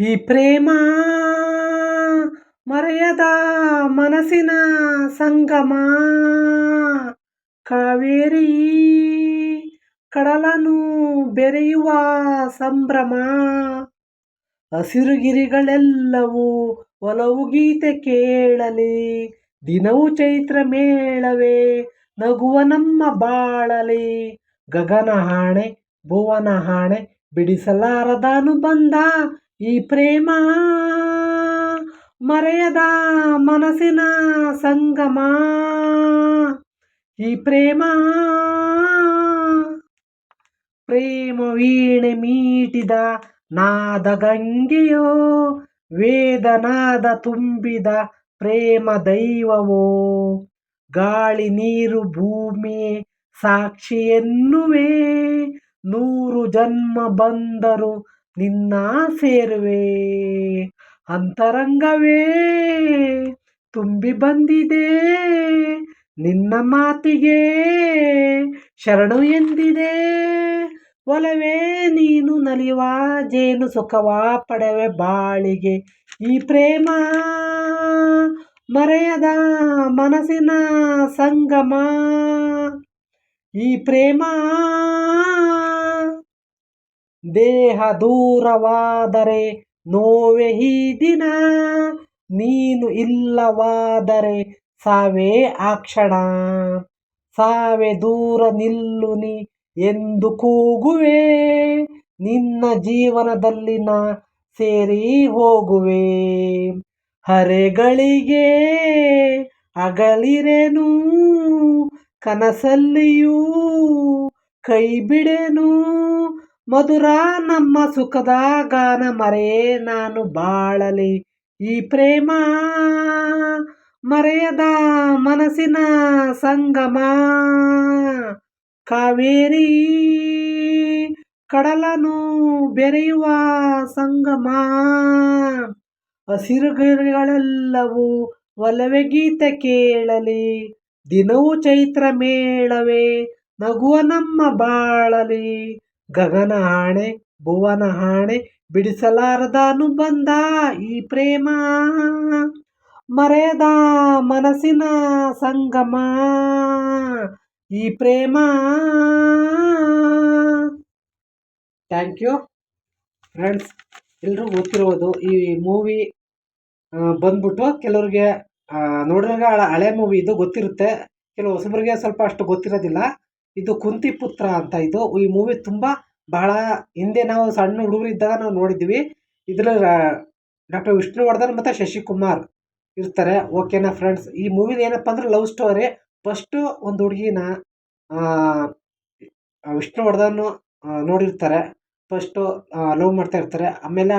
ಈ ಪ್ರೇಮ ಮರೆಯದ ಮನಸ್ಸಿನ ಸಂಗಮ. ಕಾವೇರಿ ಕಡಲನು ಬೆರೆಯುವ ಸಂಭ್ರಮ. ಹಸಿರುಗಿರಿಗಳೆಲ್ಲವೂ ಒಲವು ಗೀತೆ ಕೇಳಲಿ. ದಿನವೂ ಚೈತ್ರ ಮೇಳವೇ ನಗುವ ನಮ್ಮ ಬಾಳಲಿ. ಗಗನ ಹಾಣೆ ಭುವನ ಹಾಣೆ ಬಿಡಿಸಲಾರದ ಅನುಬಂಧ ಈ ಪ್ರೇಮ ಮರೆಯದ ಮನಸ್ಸಿನ ಸಂಗಮ. ಈ ಪ್ರೇಮ ಪ್ರೇಮ ವೀಣೆ ಮೀಟಿದ ನಾದ ಗಂಗೆಯೋ, ವೇದನಾದ ತುಂಬಿದ ಪ್ರೇಮ ದೈವವೋ. ಗಾಳಿ ನೀರು ಭೂಮಿ ಸಾಕ್ಷಿ ಎನ್ನುವೆ, ನೂರು ಜನ್ಮ ಬಂದರು ನಿನ್ನ ಸೇರುವೆ. ಅಂತರಂಗವೇ ತುಂಬಿ ಬಂದಿದೆ. ನಿನ್ನ ಮಾತಿಗೆ ಶರಣು ಎಂದಿದೆ. ಒಲವೇ ನೀನು ನಲಿಯುವ ಜೇನು ಸುಖವ ಪಡೆವೆ ಬಾಳಿಗೆ. ಈ ಪ್ರೇಮ ಮರೆಯದ ಮನಸ್ಸಿನ ಸಂಗಮ. ಈ ಪ್ರೇಮ ದೇಹ ದೂರವಾದರೆ ನೋವೆ ಈ ದಿನ. ನೀನು ಇಲ್ಲವಾದರೆ ಸಾವೇ ಆ ಕ್ಷಣ. ಸಾವೆ ದೂರ ನಿಲ್ಲು ನೀ ಎಂದು ಕೂಗುವೆ. ನಿನ್ನ ಜೀವನದಲ್ಲಿ ನಾ ಸೇರಿ ಹೋಗುವೆ. ಹರೆಗಳಿಗೆ ಅಗಲಿರೆನು ಕನಸಲ್ಲಿಯೂ ಕೈ ಬಿಡೆನು ಮಧುರ ನಮ್ಮ ಸುಖದ ಗಾನ ಮರೆ, ನಾನು ಬಾಳಲಿ ಈ ಪ್ರೇಮ. ಮರೆಯದ ಮನಸ್ಸಿನ ಸಂಗಮ. ಕಾವೇರಿ ಕಡಲನು ಬೆರೆಯುವ ಸಂಗಮ. ಹಸಿರುಗಿರಿಗಳೆಲ್ಲವೂ ಒಲವೆ ಗೀತೆ ಕೇಳಲಿ. ದಿನವೂ ಚೈತ್ರ ಮೇಳವೇ, ನಗುವ ನಮ್ಮ ಬಾಳಲಿ. ಗಗನ ಹಾಣೆ, ಭುವನ ಹಾಣೆ ಬಿಡಿಸಲಾರದ ಅನುಬಂಧ ಈ ಪ್ರೇಮ. ಮರೆಯದ ಮನಸ್ಸಿನ ಸಂಗಮ ಈ ಪ್ರೇಮ. Thank you. ಫ್ರೆಂಡ್ಸ್ ಎಲ್ಲರೂ ಗೊತ್ತಿರೋದು ಈ ಮೂವಿ ಬಂದ್ಬಿಟ್ಟು ಕೆಲವ್ರಿಗೆ ನೋಡಿದಾಗ ಹಳೆ ಮೂವಿ ಇದು ಗೊತ್ತಿರುತ್ತೆ. ಕೆಲವು ಹೊಸಬರಿಗೆ ಸ್ವಲ್ಪ ಅಷ್ಟು ಗೊತ್ತಿರೋದಿಲ್ಲ. ಇದು ಕುಂತಿ ಪುತ್ರ ಅಂತ ಇದು. ಈ ಮೂವಿ ತುಂಬ ಬಹಳ ಹಿಂದೆ ನಾವು ಸಣ್ಣ ಹುಡುಗರು ಇದ್ದಾಗ ನಾವು ನೋಡಿದ್ವಿ. ಇದ್ರ ಡಾಕ್ಟರ್ ವಿಷ್ಣುವರ್ಧನ್ ಮತ್ತು ಶಶಿಕುಮಾರ್ ಇರ್ತಾರೆ. ಓಕೆನಾ ಫ್ರೆಂಡ್ಸ್ ಈ ಮೂವಿದು ಏನಪ್ಪ ಅಂದ್ರೆ ಲವ್ ಸ್ಟೋರಿ ಫಸ್ಟು ಒಂದು ಹುಡುಗಿನ ವಿಷ್ಣುವರ್ಧನ್ ನೋಡಿರ್ತಾರೆ. ಫಸ್ಟು ಲವ್ ಮಾಡ್ತಾ ಇರ್ತಾರೆ. ಆಮೇಲೆ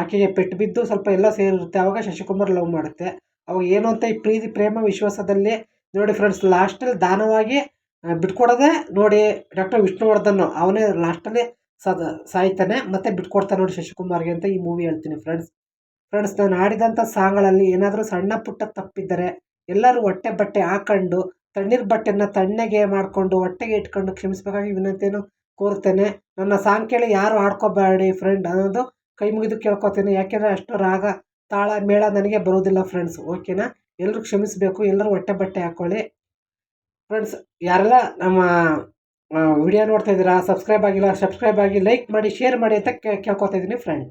ಆಕೆಗೆ ಪೆಟ್ಟು ಬಿದ್ದು ಸ್ವಲ್ಪ ಎಲ್ಲ ಸೇರಿರುತ್ತೆ. ಆವಾಗ ಶಶಿಕುಮಾರ್ ಲವ್ ಮಾಡುತ್ತೆ. ಅವಾಗ ಏನು ಅಂತ ಈ ಪ್ರೀತಿ, ಪ್ರೇಮ, ವಿಶ್ವಾಸದಲ್ಲಿ ನೋಡಿ ಫ್ರೆಂಡ್ಸ್ ಲಾಸ್ಟಲ್ಲಿ ದಾನವಾಗಿ ಬಿಟ್ಕೊಡೋದೇ ನೋಡಿ ಡಾಕ್ಟರ್ ವಿಷ್ಣುವರ್ಧನ್ ಅವನೇ ಲಾಸ್ಟಲ್ಲಿ ಸದ ಸಾಯ್ತಾನೆ, ಮತ್ತೆ ಬಿಟ್ಕೊಡ್ತಾನೆ ನೋಡಿ ಶಶಿಕುಮಾರ್ಗೆ ಅಂತ ಈ ಮೂವಿ ಹೇಳ್ತೀನಿ ಫ್ರೆಂಡ್ಸ್ ಫ್ರೆಂಡ್ಸ್ ನಾನು ಆಡಿದಂಥ ಸಾಂಗ್ಗಳಲ್ಲಿ ಏನಾದರೂ ಸಣ್ಣ ಪುಟ್ಟ ತಪ್ಪಿದ್ದರೆ ಎಲ್ಲರೂ ಹೊಟ್ಟೆ ಬಟ್ಟೆ ಹಾಕೊಂಡು, ತಣ್ಣೀರು ಬಟ್ಟೆನ ತಣ್ಣಗೆ ಮಾಡಿಕೊಂಡು, ಹೊಟ್ಟೆಗೆ ಇಟ್ಕೊಂಡು ಕ್ಷಮಿಸಬೇಕಾಗಿ ವಿನಂತಿಯನ್ನು ಕೋರ್ತೇನೆ ನನ್ನ ಸಾಂಗ್ ಕೇಳಿ ಯಾರು ಆಡ್ಕೋಬೇಡಿ ಫ್ರೆಂಡ್ ಅನ್ನೋದು ಕೈ ಮುಗಿದು ಕೇಳ್ಕೊತೇನೆ. ಯಾಕೆಂದರೆ ಅಷ್ಟು ರಾಗ, ತಾಳ, ಮೇಳ ನನಗೆ ಬರೋದಿಲ್ಲ ಫ್ರೆಂಡ್ಸ್ ಓಕೆನಾ ಎಲ್ಲರೂ ಕ್ಷಮಿಸಬೇಕು, ಎಲ್ಲರೂ ಹೊಟ್ಟೆ ಬಟ್ಟೆ ಹಾಕ್ಕೊಳ್ಳಿ ಫ್ರೆಂಡ್ಸ್ ಯಾರೆಲ್ಲ ನಮ್ಮ ವಿಡಿಯೋ ನೋಡ್ತಾ ಇದ್ದೀರಾ ಸಬ್ಸ್ಕ್ರೈಬ್ ಆಗಿಲ್ಲ ಸಬ್ಸ್ಕ್ರೈಬ್ ಆಗಿ ಲೈಕ್ ಮಾಡಿ ಶೇರ್ ಮಾಡಿ ಅಂತ ಕೇಳ್ಕೊತಾ ಇದ್ದೀನಿ ಫ್ರೆಂಡ್